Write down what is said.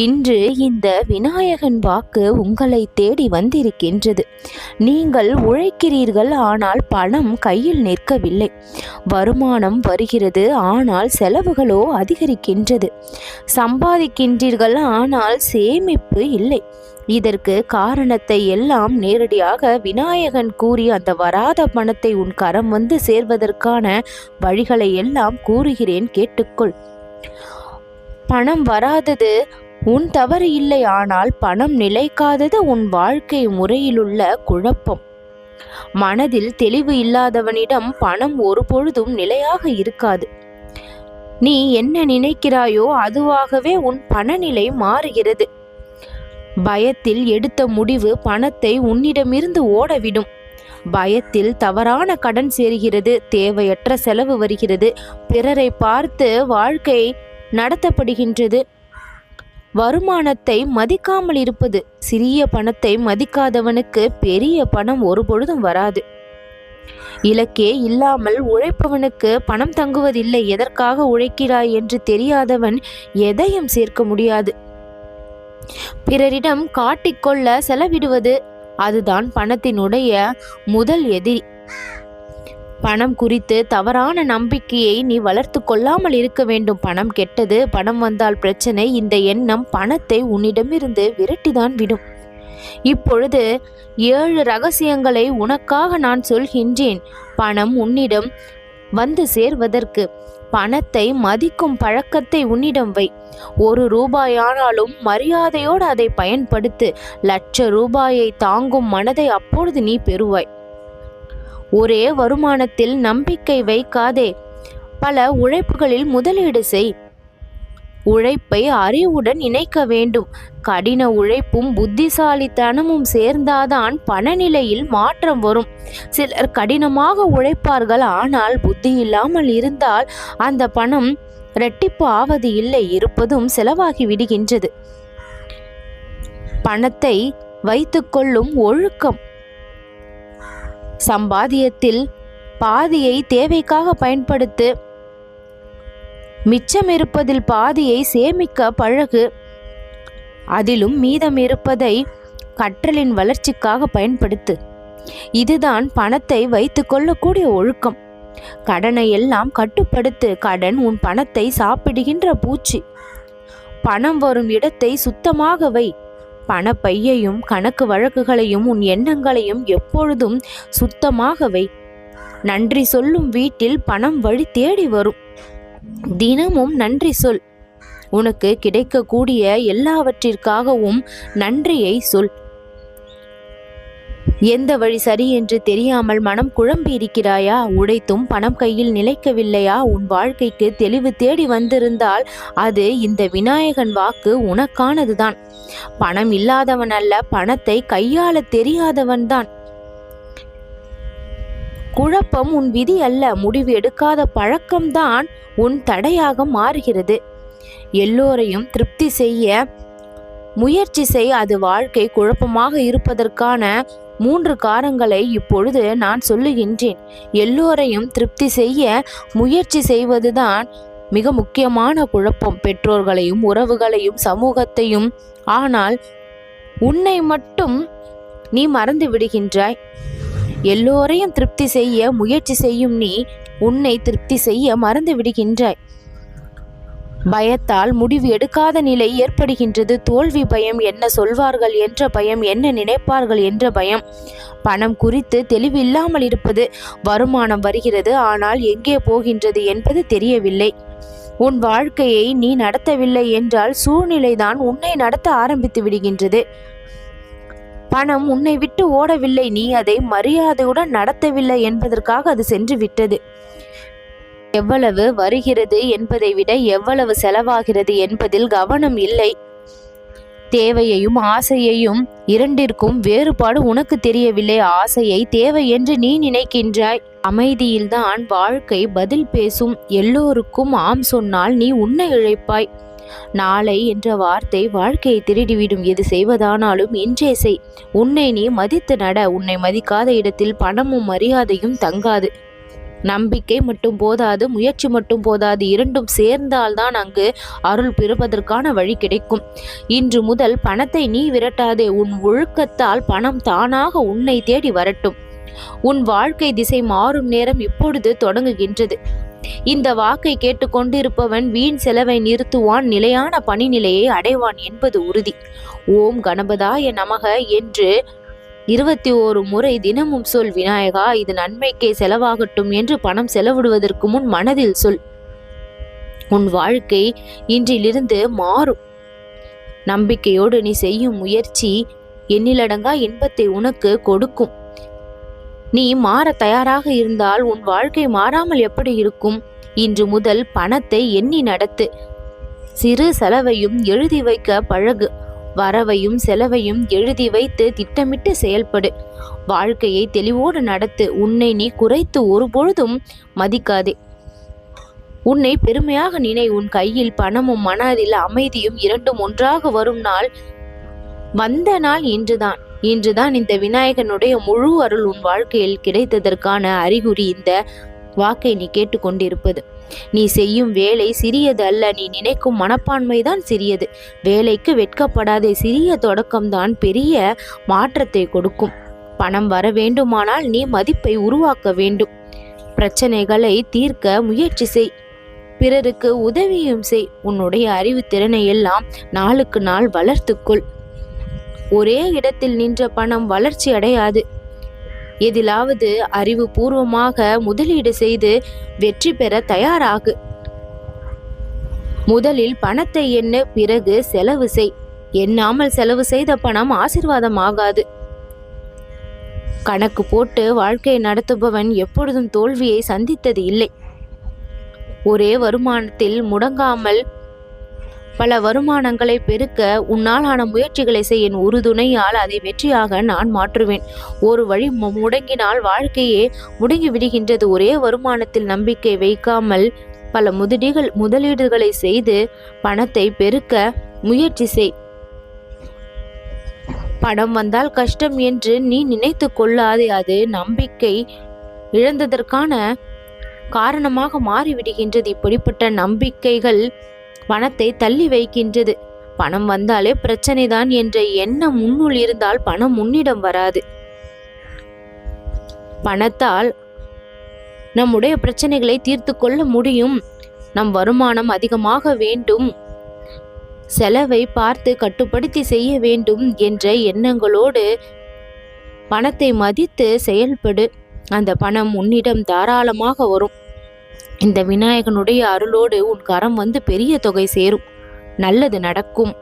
இன்று இந்த விநாயகன் வாக்கு உங்களை தேடி வந்திருக்கின்றது. நீங்கள் உழைக்கிறீர்கள் ஆனால் பணம் கையில் நிற்கவில்லை. வருமானம் வருகிறது ஆனால் செலவுகளோ அதிகரிக்கின்றது. சம்பாதிக்கின்றீர்கள் ஆனால் சேமிப்பு இல்லை. இதற்கு காரணத்தை எல்லாம் நேரடியாக விநாயகன் கூறி அந்த வராத பணத்தை உன் கரம் வந்து சேர்வதற்கான வழிகளை எல்லாம் கூறுகிறேன் கேட்டுக்கொள். பணம் வராதது உன் தவறு இல்லை ஆனால் பணம் நிலைக்காதது உன் வாழ்க்கை முறையிலுள்ள குழப்பம். மனதில் தெளிவு இல்லாதவனிடம் பணம் ஒருபொழுதும் நிலையாக இருக்காது. நீ என்ன நினைக்கிறாயோ அதுவாகவே உன் பணநிலை மாறுகிறது. பயத்தில் எடுத்த முடிவு பணத்தை உன்னிடமிருந்து ஓடவிடும். பயத்தில் தவறான கடன் சேர்கிறது தேவையற்ற செலவு வருகிறது பிறரை பார்த்து வாழ்க்கை நடத்தப்படுகின்றது. வருமானத்தை மதிக்காமல் இருப்பது. சிறிய பணத்தை மதிக்காதவனுக்கு பெரிய பணம் ஒருபொழுதும் வராது. இலக்கே இல்லாமல் உழைப்பவனுக்கு பணம் தங்குவதில்லை. எதற்காக உழைக்கிறாய் என்று தெரியாதவன் எதையும் சேர்க்க முடியாது. பிறரிடம் காட்டிக்கொள்ள செலவிடுவது அதுதான் பணத்தினுடைய முதல் எதிரி. பணம் குறித்து தவறான நம்பிக்கையை நீ வளர்த்து கொள்ளாமல் இருக்க வேண்டும். பணம் கெட்டது பணம் வந்தால் பிரச்சனை. இந்த எண்ணம் பணத்தை உன்னிடமிருந்து விரட்டிதான் விடும். இப்பொழுது ஏழு ரகசியங்களை உனக்காக நான் சொல்கின்றேன். பணம் உன்னிடம் வந்து சேர்வதற்கு பணத்தை மதிக்கும் பழக்கத்தை உன்னிடம் வை. ஒரு ரூபாயானாலும் மரியாதையோடு அதை பயன்படுத்து. லட்ச ரூபாயை தாங்கும் மனதை அப்பொழுது நீ பெறுவாய். ஒரே வருமானத்தில் நம்பிக்கை வைக்காதே. பல உழைப்புகளில் முதலீடு செய். உழைப்பை அறிவுடன் இணைக்க வேண்டும். கடின உழைப்பும் புத்திசாலித்தனமும் சேர்ந்தாதான் பணநிலையில் மாற்றம் வரும். சிலர் கடினமாக உழைப்பார்கள் ஆனால் புத்தி இல்லாமல் இருந்தால் அந்த பணம் இரட்டிப்பு ஆவது இல்லை இருப்பதும் செலவாகி விடுகின்றது. பணத்தை வைத்துக்கொள்ளும் ஒழுக்கம் சம்பாதியத்தில் பாதியை தேவைக்காக பயன்படுத்து மிச்சம் இருப்பதில் பாதியை சேமிக்க பழகு. அதிலும் மீதம் இருப்பதை கற்றலின் வளர்ச்சிக்காக பயன்படுத்து. இதுதான் பணத்தை வைத்து கொள்ளக்கூடிய ஒழுக்கம். கடனை எல்லாம் கட்டுப்படுத்து கடன் உன் பணத்தை சாப்பிடுகின்ற பூச்சி. பணம் வரும் இடத்தை சுத்தமாக வை. பணப்பையையும் கணக்கு வழக்குகளையும் உன் எண்ணங்களையும் எப்பொழுதும் சுத்தமாக வை. நன்றி சொல்லும் வீட்டில் பணம் வழி தேடி வரும். தினமும் நன்றி சொல். உனக்கு கிடைக்கக்கூடிய எல்லாவற்றிற்காகவும் நன்றியை சொல். எந்த வழி சரி என்று தெரியாமல் மனம் குழம்பி இருக்கிறாயா உடைத்தும் பணம் கையில் நிலைக்கவில்லையா? உன் வாழ்க்கைக்கு தெளிவு தேடி வந்திருந்தால் அது இந்த விநாயகன் வாக்கு உனக்கானதுதான். பணம் இல்லாதவன் அல்ல பணத்தை கையாள தெரியாதவன் தான். குழப்பம் உன் விதி அல்ல முடிவு எடுக்காத பழக்கம்தான் உன் தடையாக மாறுகிறது. எல்லோரையும் திருப்தி செய்ய முயற்சி செய் அது வாழ்க்கை குழப்பமாக இருப்பதற்கான மூன்று காரங்களை இப்பொழுது நான் சொல்லுகின்றேன். எல்லோரையும் திருப்தி செய்ய முயற்சி செய்வதுதான் மிக முக்கியமான குழப்பம். பெற்றோர்களையும் உறவுகளையும் சமூகத்தையும். ஆனால் உன்னை மட்டும் நீ மறந்து விடுகின்றாய். எல்லோரையும் திருப்தி செய்ய முயற்சி செய்யும் நீ உன்னை திருப்தி செய்ய மறந்து விடுகின்றாய். பயத்தால் முடிவு எடுக்காத நிலை ஏற்படுகின்றது. தோல்வி பயம் என்ன சொல்வார்கள் என்ற பயம் என்ன நினைப்பார்கள் என்ற பயம். பணம் குறித்து தெளிவில்லாமல் இருப்பது வருமானம் வருகிறது. ஆனால் எங்கே போகின்றது என்பது தெரியவில்லை. உன் வாழ்க்கையை நீ நடத்தவில்லை என்றால் சூழ்நிலைதான் உன்னை நடத்த ஆரம்பித்து விடுகின்றது. பணம் உன்னை விட்டு ஓடவில்லை. நீ அதை மரியாதையுடன் நடத்தவில்லை என்பதற்காக அது சென்று விட்டது. எவ்வளவு வருகிறது என்பதை விட எவ்வளவு செலவாகிறது என்பதில் கவனம் இல்லை. தேவையையும் ஆசையையும் இரண்டிற்கும் வேறுபாடு உனக்கு தெரியவில்லை. ஆசையை தேவை என்று நீ நினைக்கின்றாய். அமைதியில்தான் வாழ்க்கை பதில் பேசும். எல்லோருக்கும் ஆம் சொன்னால் நீ உன்னை இழைப்பாய். நாளை என்ற வார்த்தை வாழ்க்கையை திருடிவிடும். எது செய்வதானாலும் இன்றே செய். உன்னை நீ மதித்து நட. உன்னை மதிக்காத இடத்தில் பணமும் மரியாதையும் தங்காது. நம்பிக்கை மட்டும் போதாது முயற்சி மட்டும் போதாது இரண்டும் சேர்ந்தால்தான் அங்கு அருள் பெறுவதற்கான வழி கிடைக்கும். இன்று முதல் பணத்தை நீ விரட்டாதே உன் ஒழுக்கத்தால் பணம் தானாக உன்னை தேடி வரட்டும். உன் வாழ்க்கை திசை மாறும் நேரம் இப்பொழுது தொடங்குகின்றது. இந்த வாக்கை கேட்டுக்கொண்டிருப்பவன் வீண் செலவை நிறுத்துவான் நிலையான பணிநிலையை அடைவான் என்பது உறுதி. ஓம் கணபதாய நமக என்று இருபத்தி ஓரு முறை தினமும் சொல் விநாயகா இது நன்மைக்கே செலவாகட்டும் என்று பணம் செலவிடுவதற்கு முன் மனதில் சொல் உன் வாழ்க்கை இன்றிலிருந்து மாறும். நம்பிக்கையோடு நீ செய்யும் முயற்சி எண்ணிலடங்கா இன்பத்தை உனக்கு கொடுக்கும். நீ மாற தயாராக இருந்தால் உன் வாழ்க்கை மாறாமல் எப்படி இருக்கும்? இன்று முதல் பணத்தை எண்ணி நடத்து. சிறு செலவையும் எழுதி வைக்க பழகு. வரவையும் செலவையும் எழுதி வைத்து திட்டமிட்டு செயல்படு. வாழ்க்கையை தெளிவோடு நடத்து உன்னை நீ குறைத்து ஒருபொழுதும் மதிக்காதே. உன்னை பெருமையாக நினை உன் கையில் பணமும் மனதில் அமைதியும் இரண்டும் ஒன்றாக வரும் நாள் வந்த நாள் இன்றுதான். இன்றுதான் இந்த விநாயகனுடைய முழு அருள் உன் வாழ்க்கையில் கிடைத்ததற்கான அறிகுறி இந்த வாக்கை நீ கேட்டுக்கொண்டிருப்பது. நீ செய்யும் வேலை சிறியது அல்ல. நீ நினைக்கும் மனப்பான்மைதான் சிறியது. வேலைக்கு வெட்கப்படாதே. சிறிய தொடக்கம்தான் பெரிய மாற்றத்தை கொடுக்கும். பணம் வர வேண்டுமானால் நீ மதிப்பை உருவாக்க வேண்டும். பிரச்சனைகளை தீர்க்க முயற்சி செய். பிறருக்கு உதவியும் செய். உன்னுடைய அறிவுத்திறனை எல்லாம் நாளுக்கு நாள் வளர்த்துக்கொள் ஒரே இடத்தில் நின்ற பணம் வளர்ச்சி அடையாது. எதிலாவது அறிவுபூர்வமாக முதலீடு செய்து வெற்றி பெற தயாராகு. முதலில் பணத்தை எண்ணு பிறகு செலவு செய். எண்ணாமல் செலவு செய்த பணம் ஆசிர்வாதம் ஆகாது கணக்கு போட்டு வாழ்க்கையை நடத்துபவன் எப்பொழுதும் தோல்வியை சந்தித்தது இல்லை. ஒரே வருமானத்தில் முடங்காமல் பல வருமானங்களை பெருக்க உன்னால் ஆன முயற்சிகளை செய்ய என் உறுதுணையால் அதை வெற்றியாக நான் மாற்றுவேன். ஒரு வழி முடங்கினால் வாழ்க்கையே முடங்கி விடுகின்றது. ஒரே வருமானத்தில் நம்பிக்கை வைக்காமல் பல முதலீடுகள் முதலீடுகளை செய்து பணத்தை பெருக்க முயற்சி செய். பணம் வந்தால் கஷ்டம் என்று நீ நினைத்து கொள்ளாதே. அது நம்பிக்கை இழந்ததற்கான காரணமாக மாறிவிடுகின்றது. இப்படிப்பட்ட நம்பிக்கைகள் பணத்தை தள்ளி வைக்கின்றது. பணம் வந்தாலே பிரச்சனைதான் என்ற எண்ணம் முன்னுள் இருந்தால் பணம் முன்னிடம் வராது. பணத்தால் நம்முடைய பிரச்சனைகளை தீர்த்து கொள்ள முடியும். நம் வருமானம் அதிகமாக வேண்டும். செலவை பார்த்து கட்டுப்படுத்தி செய்ய வேண்டும் என்ற எண்ணங்களோடு பணத்தை மதித்து செயல்படு. அந்த பணம் உன்னிடம் தாராளமாக வரும். இந்த விநாயகனுடைய அருளோடு உன் கரம் வந்து பெரிய தொகை சேரும். நல்லது நடக்கும்.